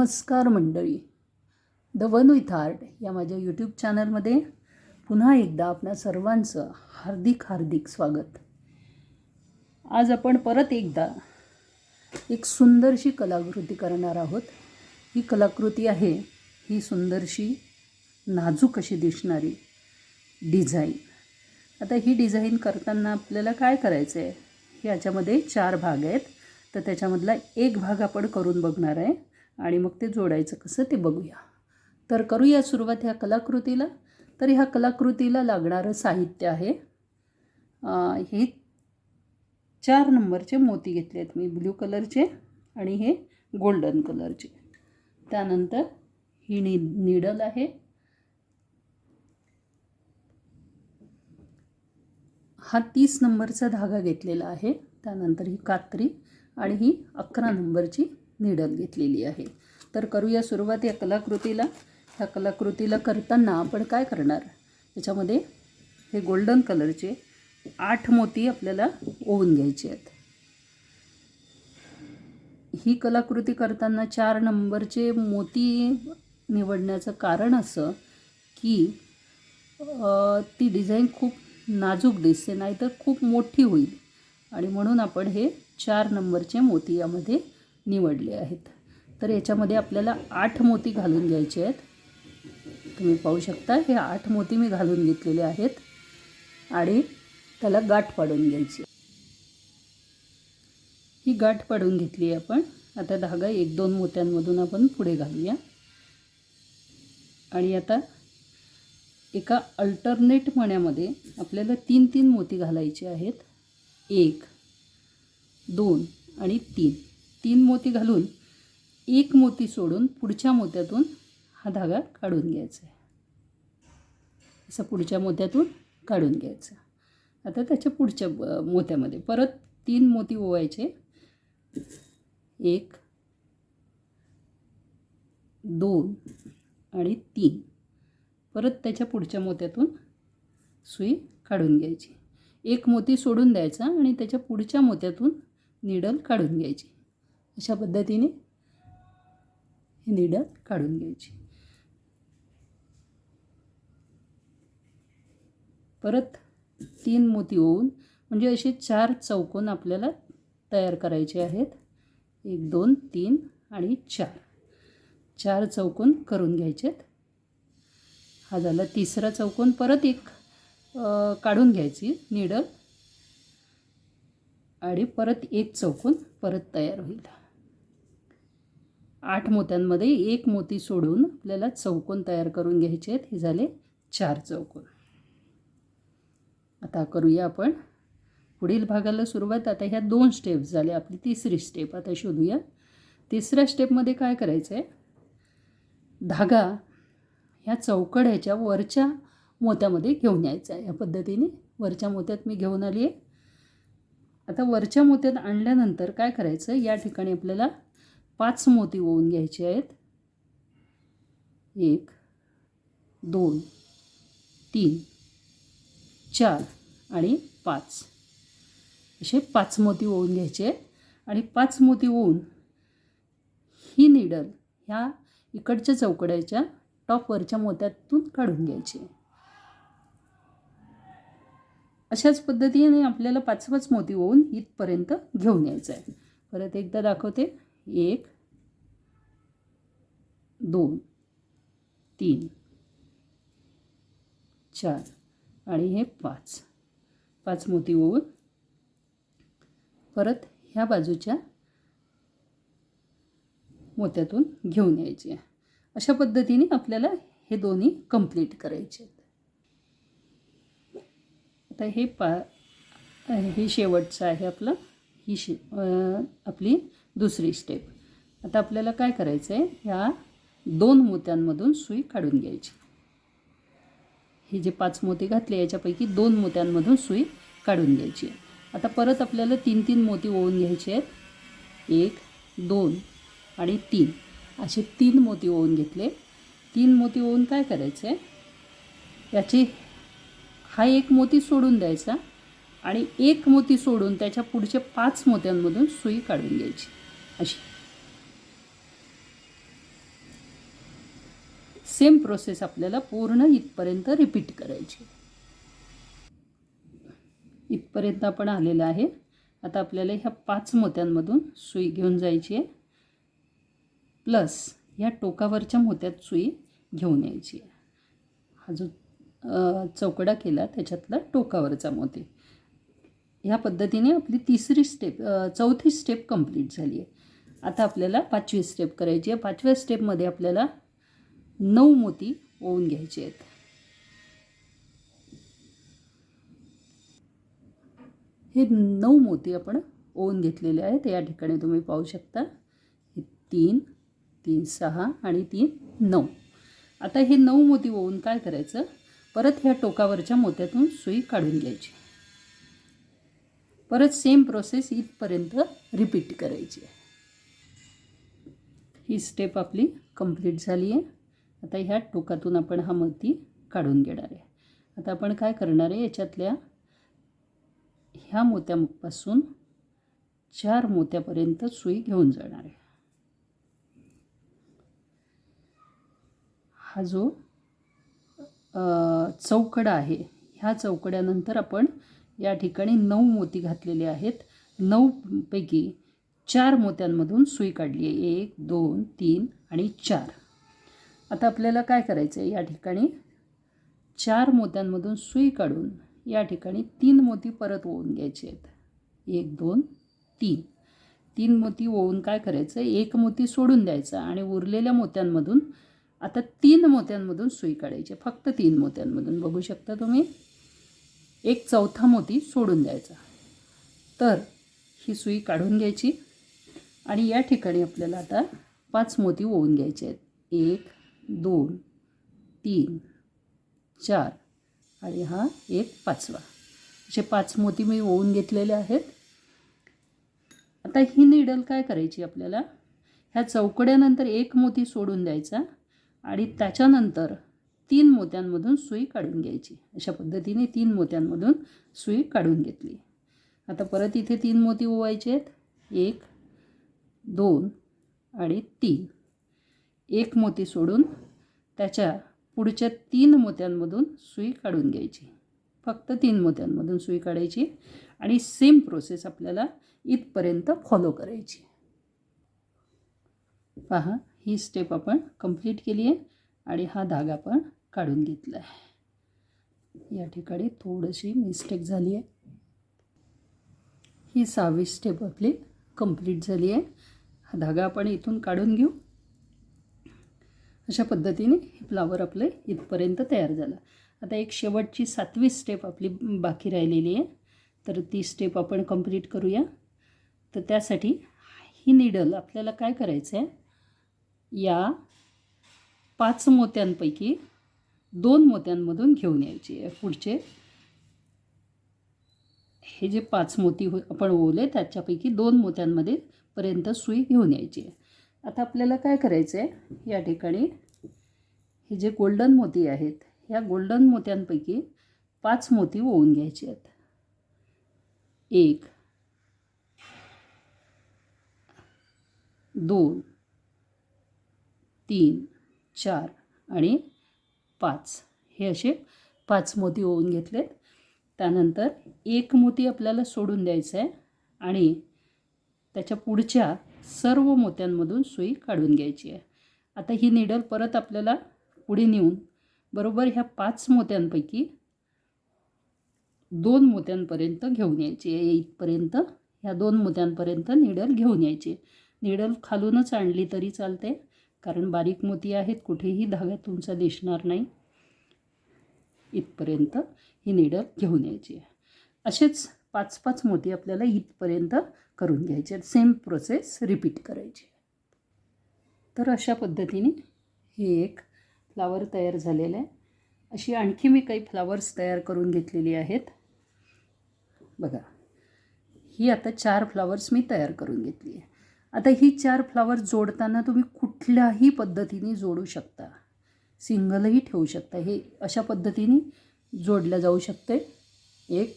नमस्कार मंडळी. The one with art या माझ्या यूट्यूब चॅनलमध्ये पुन्हा एकदा आपल्या सर्वांचं हार्दिक हार्दिक स्वागत. आज आपण परत एकदा एक सुंदरशी कलाकृती करणार आहोत. ही कलाकृती आहे ही सुंदरशी नाजूक अशी दिसणारी डिझाईन आता ही डिझाईन करताना आपल्याला काय करायचं आहे याच्यामध्ये चार भाग आहेत. तर त्याच्यामधला एक भाग आपण करून बघणार आहे. आणि मग ते जोडायचं कसं ते बघूया. तर करूया सुरुवात ह्या कलाकृतीला. तर ह्या कलाकृतीला लागणारं साहित्य आहे. हे चार नंबरचे मोती घेतले आहेत मी ब्ल्यू कलरचे आणि हे गोल्डन कलरचे. त्यानंतर ही नि निडल आहे. हा तीस नंबरचा धागा घेतलेला आहे. त्यानंतर ही कात्री आणि ही अकरा नंबरची निडल घेतलेली आहे. तर करूया सुरुवात या कलाकृतीला. ह्या कलाकृतीला करताना आपण काय करणार? त्याच्यामध्ये हे गोल्डन कलरचे आठ मोती आपल्याला ओवून घ्यायचे आहेत. ही कलाकृती करताना चार नंबरचे मोती निवडण्याचं कारण असं की ती डिझाईन खूप नाजूक दिसते नाहीतर खूप मोठी होईल. आणि म्हणून आपण हे चार नंबरचे मोती यामध्ये निवडले आहेत. तर याच्यामध्ये आपल्याला आठ मोती घालून घ्यायचे आहेत. तुम्ही पाहू शकता हे आठ मोती मी घालून घेतलेले आहेत आणि त्याला गाठ पाडून घ्यायची. ही गाठ पाडून घेतली आहे आपण. आता धागा एक दोन मोत्यांमधून आपण पुढे घालूया. आणि आता एका अल्टरनेट मण्यामध्ये आपल्याला तीन तीन मोती घालायचे आहेत. एक दोन आणि तीन. तीन मोती घालून एक मोती सोडून पुढच्या मोत्यातून हा धागा काढून घ्यायचा आहे. असं पुढच्या मोत्यातून काढून घ्यायचं. आता त्याच्या पुढच्या मोत्यामध्ये परत तीन मोती ओवायचे. एक दोन आणि तीन. परत त्याच्या पुढच्या मोत्यातून सुई काढून घ्यायची. एक मोती सोडून द्यायचा आणि त्याच्या पुढच्या मोत्यातून निडल काढून घ्यायची. अशा पद्धतीने ही निडल काढून घ्यायची. परत तीन मोती होऊन म्हणजे असे चार चौकोन आपल्याला तयार करायचे आहेत. एक दोन तीन आणि चार. चार चौकोन करून घ्यायचेत हा झाला तिसरा चौकोन. परत एक काढून घ्यायची निडल आणि परत एक चौकोन परत तयार होईल. आठ मोत्यांमध्ये एक मोती सोडून आपल्याला चौकोन तयार करून घ्यायचे आहेत. हे झाले चार चौकोन. आता करूया आपण पुढील भागाला सुरुवात. आता ह्या दोन स्टेप झाल्या आपली तिसरी स्टेप आता शोधूया. तिसऱ्या स्टेपमध्ये काय करायचं आहे धागा ह्या चौकड ह्याच्या वरच्या मोत्यामध्ये घेऊन यायचा आहे. या पद्धतीने वरच्या मोत्यात मी घेऊन आली आहे आता वरच्या मोत्यात आणल्यानंतर काय करायचं? या ठिकाणी आपल्याला पाच मोती ओवून घ्यायचे आहेत. एक दोन तीन चार आणि पाच. असे पाच मोती ओवून घ्यायचे आहेत. आणि पाच मोती ओवून ही निडल ह्या इकडच्या चौकड्याच्या टॉपवरच्या मोत्यातून काढून घ्यायची. अशाच पद्धतीने आपल्याला पाच पाच मोती ओवून इथपर्यंत घेऊन यायचं आहे. परत एकदा दाखवते. एक दोन तीन चार आणि हे पाच. पाच मोती ओळ परत ह्या बाजूच्या मोत्यातून घेऊन यायचे. अशा पद्धतीने आपल्याला हे दोन्ही कंप्लीट करायचे. आहेत आता हे पा हे शेवटचं आहे आपलं. ही शे आपली दुसरी स्टेप आता आपल्याला काय करायचं आहे ह्या दोन मोत्यांमधून सुई काढून घ्यायची. हे जे पाच मोती घातले याच्यापैकी दोन मोत्यांमधून सुई काढून घ्यायची. आहे आता परत आपल्याला तीन तीन मोती ओवून घ्यायचे आहेत. एक दोन आणि तीन. असे तीन मोती ओवून घेतले. तीन मोती ओवून काय करायचं आहे याची हा एक मोती सोडून द्यायचा आणि एक मोती सोडून त्याच्या पुढच्या पाच मोत्यांमधून सुई काढून घ्यायची. अशी सेम प्रोसेस आपल्याला पूर्ण इथपर्यंत रिपीट करायची. इथपर्यंत आपण आलेलं आहे. आता आपल्याला ह्या पाच मोत्यांमधून सुई घेऊन जायची आहे. प्लस ह्या टोकावरच्या मोत्यात सुई घेऊन यायची आहे. हा जो चौकडा केला त्याच्यातला टोकावरचा मोती. ह्या पद्धतीने आपली तिसरी स्टेप चौथी स्टेप कंप्लीट झाली आहे. आता आपल्याला पाचवी स्टेप करायची आहे. पाचव्या स्टेपमध्ये आपल्याला नऊ मोती ओवून घ्यायचे आहेत. हे नऊ मोती आपण ओवून घेतलेले आहेत. या ठिकाणी तुम्ही पाहू शकता. हे तीन तीन सहा आणि तीन नऊ. आता हे नऊ मोती ओवून काय करायचं? परत ह्या टोकावरच्या मोत्यातून सुई काढून घ्यायची. परत सेम प्रोसेस इथपर्यंत रिपीट करायची आहे. ही स्टेप आपली कंप्लीट झाली आहे. आता ह्या टोकातून आपण हा मोती काढून घेणार आहे. आता आपण काय करणार आहे? याच्यातल्या ह्या मोत्यापासून चार मोत्यापर्यंत सुई घेऊन जाणार आहे. हा जो चौकडा आहे ह्या चौकड्यानंतर आपण या ठिकाणी नऊ मोती घातलेले आहेत. नऊपैकी चार मोत्यांमधून सुई काढली आहे. एक दोन तीन आणि चार. आता आपल्याला काय करायचं आहे या ठिकाणी चार मोत्यांमधून सुई काढून या ठिकाणी तीन मोती परत ओवून घ्यायचे आहेत. एक दोन तीन. तीन मोती ओवून काय करायचं एक मोती सोडून द्यायचा आणि उरलेल्या मोत्यांमधून आता तीन मोत्यांमधून सुई काढायची. फक्त तीन मोत्यांमधून. बघू शकता तुम्ही? एक चौथा मोती सोडून द्यायचा. तर ही सुई काढून घ्यायची. आणि या ठिकाणी आपल्याला आता पाच मोती ओवून घ्यायचे आहेत. एक दोन तीन चार आणि हा एक पाचवा. असे पाच मोती मी ओवून घेतलेले आहेत. आता ही निडल काय करायची आपल्याला? ह्या चौकड्यानंतर एक मोती सोडून द्यायचा आणि त्याच्यानंतर तीन मोत्यांमधून सुई काढून घ्यायची. अशा पद्धतीने तीन मोत्यांमधून सुई काढून घेतली. आता परत इथे तीन मोती ओवायचे आहेत. एक दोन आणि तीन. एक मोती सोडून त्याच्या पुढच्या तीन मोत्यांमधून सुई काढून घ्यायची. फक्त तीन मोत्यांमधून सुई काढायची आणि सेम प्रोसेस आपल्याला इथपर्यंत फॉलो करायची. पहा ही स्टेप आपण कंप्लीट केली आहे आणि हा धागा पण काढून घेतला आहे. या ठिकाणी थोडीशी मिस्टेक झाली आहे. ही सहावी स्टेप आपली कंप्लीट झाली आहे. हा धागा आपण इथून काढून घेऊ. अशा पद्धतीने हे फ्लावर आपले इथपर्यंत तयार झालं. आता एक शेवटची सातवी स्टेप आपली बाकी राहिलेली आहे. तर ती स्टेप आपण कंप्लीट करूया. तर त्यासाठी ही निडल आपल्याला काय करायचं आहे? या पाच मोत्यांपैकी दोन मोत्यांमधून घेऊन यायची आहे. पुढचे हे जे पाच मोती हो आपण ओवले त्याच्यापैकी दोन मोत्यांमध्ये पर्यंत सुई घेऊन यायची आहे. आता आपल्याला काय करायचं आहे या ठिकाणी हे जे गोल्डन मोती आहेत ह्या गोल्डन मोत्यांपैकी पाच मोती ओवून घ्यायचे आहेत. एक दोन तीन चार आणि पाच. हे असे पाच मोती ओवून घेतलेत. त्यानंतर एक मोती आपल्याला सोडून द्यायचं आहे आणि त्याच्या पुढच्या सर्व मोत्यांमधून सुई काढून घ्यायची आहे. आता ही निडल परत आपल्याला पुढे नेऊन बरोबर ह्या पाच मोत्यांपैकी दोन मोत्यांपर्यंत घेऊन यायची आहे. इथपर्यंत ह्या दोन मोत्यांपर्यंत निडल घेऊन यायची निडल खालूनच आणली तरी चालते कारण बारीक मोती आहेत कुठेही धागा तुमचा दिसणार नाही. इथपर्यंत ही निडल घेऊन यायची आहे. असेच पाच पाच मोती आपल्याला इथपर्यंत करून घ्यायचे आहेत. सेम प्रोसेस रिपीट करायची तर अशा पद्धतीने हे एक फ्लावर तयार झालेलं आहे. अशी आणखी मी काही फ्लावर्स तयार करून घेतलेली आहेत. बघा ही आता चार फ्लावर्स मी तयार करून घेतली आहे. आता ही चार फ्लावर्स जोडताना तुम्ही कुठल्याही पद्धतीने जोडू शकता. सिंगलही ठेवू शकता. हे अशा पद्धतीने जोडलं जाऊ शकते एक.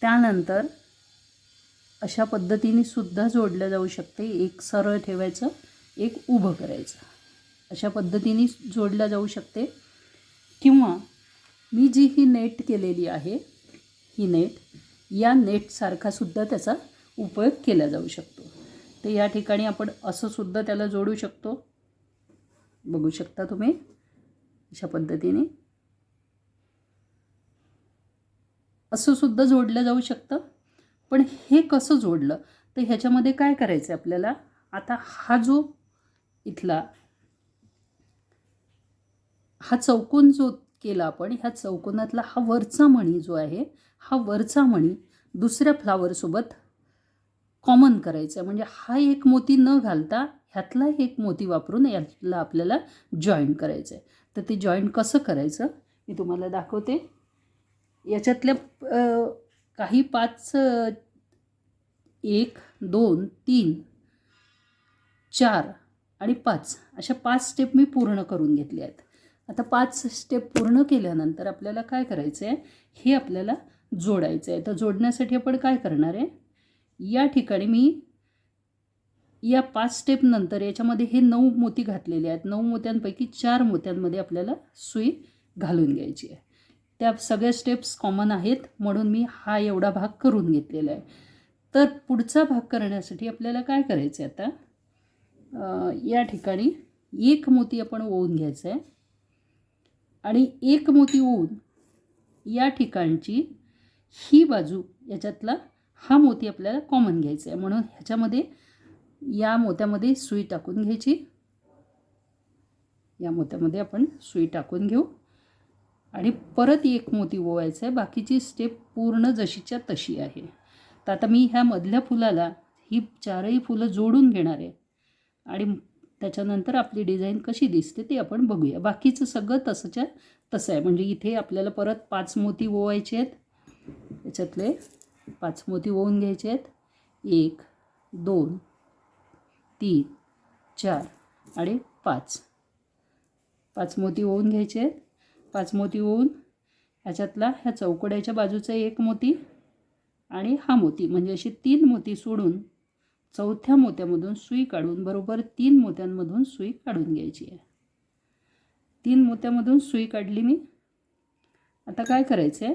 त्यानंतर अशा पद्धतीने सुद्धा जोडलं जाऊ शकते एक सरळ ठेवायचं एक उभं करायचं. अशा पद्धतीने जोडल्या जाऊ शकते किंवा मी जी ही नेट केलेली आहे ही नेट या नेटसारखा सुद्धा त्याचा उपयोग केला जाऊ शकतो. तर या ठिकाणी आपण असं सुद्धा त्याला जोडू शकतो. बघू शकता तुम्ही अशा पद्धतीने. असं सुद्धा जोडलं जाऊ शकतं. पण हे कसं जोडलं? तर ह्याच्यामध्ये काय करायचं आहे आपल्याला? आता हा जो इथला हा चौकोन जो केला आपण ह्या चौकोनातला हा वरचा मणी जो आहे हा वरचा मणी दुसऱ्या फ्लावरसोबत कॉमन करायचा आहे म्हणजे हा एक मोती न घालता ह्यातला एक मोती वापरून याला आपल्याला जॉईन करायचं आहे तर ते जॉईन कसं करायचं? मी तुम्हाला दाखवते. याच्यातल्या काही पाच एक दोन तीन चार आणि पाच. अशा पाच स्टेप मी पूर्ण करून घेतल्या आहेत. आता पाच स्टेप पूर्ण केल्यानंतर आपल्याला काय करायचं आहे हे आपल्याला जोडायचं आहे तर जोडण्यासाठी आपण काय करणार आहे? या ठिकाणी मी या पाच स्टेपनंतर याच्यामध्ये हे नऊ मोती घातलेले आहेत. नऊ मोत्यांपैकी चार मोत्यांमध्ये आपल्याला सुई घालून घ्यायची आहे. त्या सगळ्या स्टेप्स कॉमन आहेत म्हणून मी हा एवढा भाग करून घेतलेला आहे. तर पुढचा भाग करण्यासाठी आपल्याला काय करायचं आहे आता या ठिकाणी एक मोती आपण ओवून घ्यायचं आहे आणि एक मोती ओवून या ठिकाणची ही बाजू याच्यातला हा मोती आपल्याला कॉमन घ्यायचा आहे म्हणून ह्याच्यामध्ये या मोत्यामध्ये सुई टाकून घ्यायची. या मोत्यामध्ये आपण सुई टाकून घेऊ. आणि परत एक मोती ओवायचं आहे. बाकीची स्टेप पूर्ण जशीच्या तशी आहे. तर आता मी ह्या मधल्या फुलाला ही चारही फुलं जोडून घेणार आहे. आणि त्याच्यानंतर आपली डिझाईन कशी दिसते ते आपण बघूया. बाकीचं सगळं तसंच्या तसं आहे. म्हणजे इथे आपल्याला परत पाच मोती ओवायचे आहेत. याच्यातले पाच मोती ओवून घ्यायचे आहेत. एक दोन तीन चार आणि पाच. पाच मोती ओवून घ्यायचे. आहेत पाच मोती ओवून ह्याच्यातला ह्या चौकड्याच्या बाजूचा एक मोती आणि हा मोती. म्हणजे अशी तीन मोती सोडून चौथ्या मोत्यामधून सुई काढून बरोबर तीन मोत्यांमधून सुई काढून घ्यायची आहे. तीन मोत्यामधून सुई काढली मी. आता काय करायचं आहे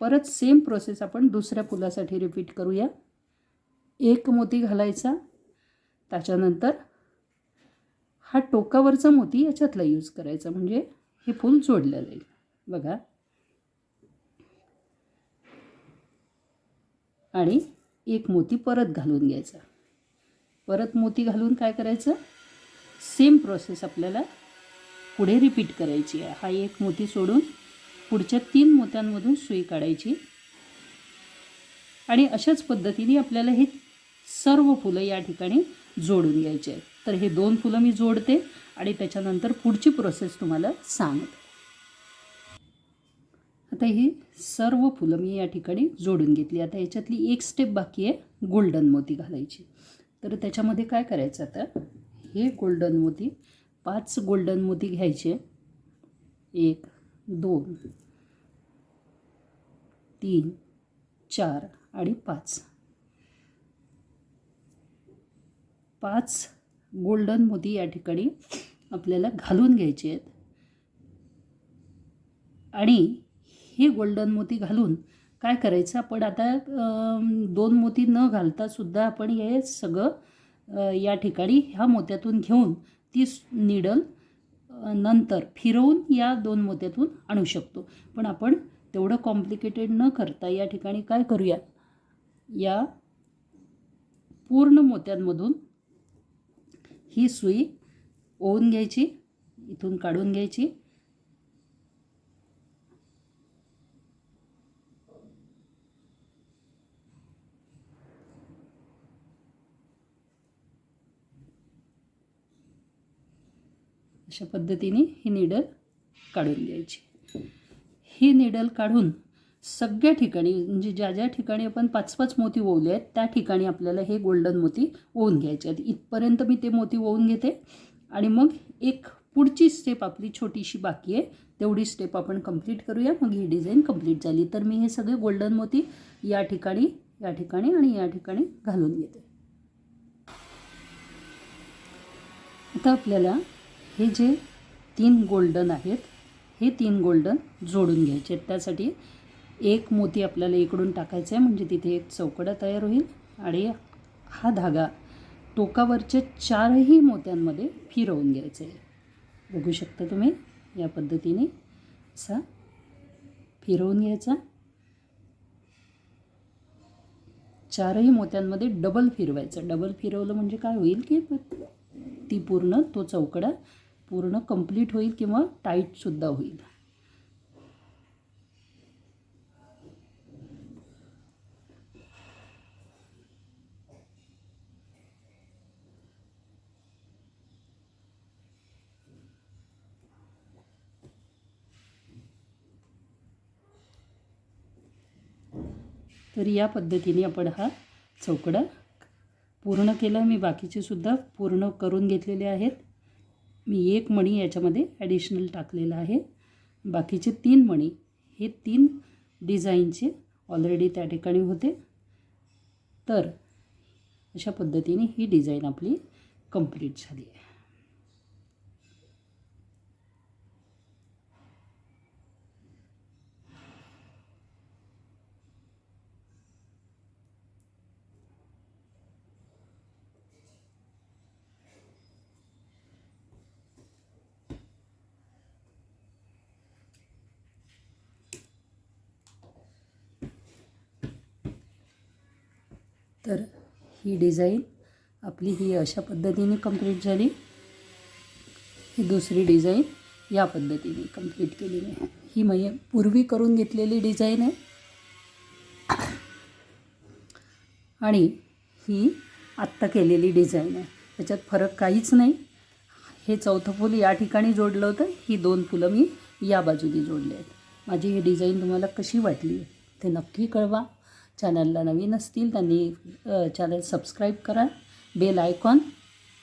परत सेम प्रोसेस आपण दुसऱ्या फुलासाठी रिपीट करूया. एक मोती घालायचा त्याच्यानंतर हा टोकावरचा मोती याच्यातला यूज करायचा. म्हणजे हे फूल जोडलं जाईल बघा. आणि एक मोती परत घालून घ्यायचा. परत मोती घालून काय करायचं? सेम प्रोसेस आपल्याला पुढे रिपीट करायची आहे. हा एक मोती सोडून पुढच्या तीन मोत्यांमधून सुई काढायची. आणि अशाच पद्धतीने आपल्याला हे सर्व फुलं या ठिकाणी जोडून घ्यायचे आहेत. तर हे दोन फुलं मी जोडते आणि त्याच्यानंतर पुढची प्रोसेस तुम्हाला सांगते. आता ही सर्व फुलं मी या ठिकाणी जोडून घेतली. आता याच्यातली एक स्टेप बाकी आहे गोल्डन मोती घालायची. तर त्याच्यामध्ये काय करायचं आता? हे गोल्डन मोती पाच गोल्डन मोती घ्यायचे. एक दोन तीन चार आणि पाच. पाच गोल्डन मोती या ठिकाणी आपल्याला घालून घ्यायचे आहेत. आणि हे गोल्डन मोती घालून काय करायचं? आपण आता दोन मोती न घालतासुद्धा आपण हे सगळं या ठिकाणी ह्या मोत्यातून घेऊन ती निडल नंतर फिरवून या दोन मोत्यातून आणू शकतो. पण आपण तेवढं कॉम्प्लिकेटेड न करता या ठिकाणी काय करूया? या पूर्ण मोत्यांमधून ही सुई ओवून घ्यायची इथून काढून घ्यायची. अशा पद्धतीने ही निडल काढून घ्यायची. ही निडल काढून सगळ्या ठिकाणी म्हणजे ज्या ज्या ठिकाणी आपण पाच पाच मोती ओवले आहेत त्या ठिकाणी आपल्याला हे गोल्डन मोती ओवून घ्यायचे आहेत. इथपर्यंत मी ते मोती ओवून घेते. आणि मग एक पुढची स्टेप आपली छोटीशी बाकी आहे. तेवढी स्टेप आपण कंप्लीट करूया. मग ही डिझाईन कंप्लीट झाली. तर मी हे सगळे गोल्डन मोती या ठिकाणी या ठिकाणी आणि या ठिकाणी घालून घेते. आता आपल्याला हे जे तीन गोल्डन आहेत हे तीन गोल्डन जोडून घ्यायचे आहेत. त्यासाठी एक मोती आपल्याला इकडून टाकायचं आहे म्हणजे तिथे एक चौकडा तयार होईल. आणि हा धागा टोकावरच्या चारही मोत्यांमध्ये फिरवून घ्यायचं आहे बघू शकता तुम्ही या पद्धतीने असा फिरवून घ्यायचा. चारही मोत्यांमध्ये डबल फिरवायचं. डबल फिरवलं म्हणजे काय होईल की ती पूर्ण तो चौकडा पूर्ण कंप्लीट होईल किंवा टाईटसुद्धा होईल. तर या पद्धतीने आपण हा चौकडा पूर्ण केला. मी बाकीचे सुद्धा पूर्ण करून घेतलेले आहेत. मी एक मणी याच्यामध्ये ॲडिशनल टाकलेला आहे. बाकीचे तीन मणी हे तीन डिझाईनचे ऑलरेडी त्या ठिकाणी होते. तर अशा पद्धतीने ही डिझाईन आपली कंप्लीट झाली आहे. तर ही डिझाईन आपली ही अशा पद्धतीने कंप्लीट झाली. ही दुसरी डिझाईन या पद्धतीने कंप्लीट केली आहे. ही मै पूर्वी करून घेतलेली डिझाईन आहे. आणि ही आत्ता केलेली डिझाईन आहे. त्याच्यात फरक काहीच नाही. हे चौथं फूल या ठिकाणी जोडलं होतं. ही दोन फुलं मी या बाजूने जोडली आहेत. माझी ही डिझाईन तुम्हाला कशी वाटली ते नक्की कळवा. चॅनलला नवीन असतील त्यांनी चॅनल सबस्क्राईब करा. बेल आयकॉन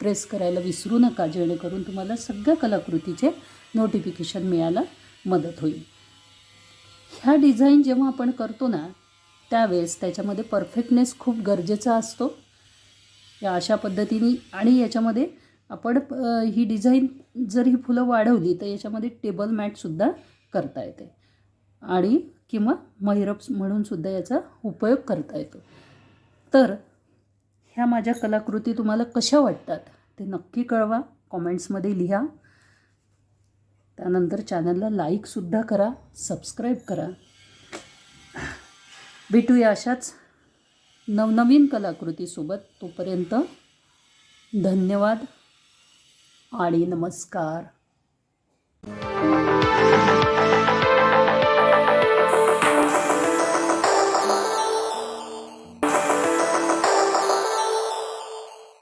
प्रेस करायला विसरू नका जेणेकरून तुम्हाला सगळ्या कलाकृतीचे नोटिफिकेशन मिळायला मदत होईल. ह्या डिझाईन जेव्हा आपण करतो ना त्यावेळेस त्याच्यामध्ये परफेक्टनेस खूप गरजेचा असतो. या अशा पद्धतीने आणि याच्यामध्ये आपण ही डिझाईन जर ही फुलं वाढवली तर याच्यामध्ये टेबल मॅटसुद्धा करता येते. आणि किंवा मैरप म्हणून सुद्धा याचा उपयोग करता येतो. तर ह्या माझ्या कलाकृती तुम्हाला कशा वाटतात ते नक्की कळवा. कॉमेंट्समध्ये लिहा. त्यानंतर चॅनलला लाईकसुद्धा करा सबस्क्राईब करा. भेटूया अशाच नवनवीन कलाकृतीसोबत. तोपर्यंत धन्यवाद आणि नमस्कार.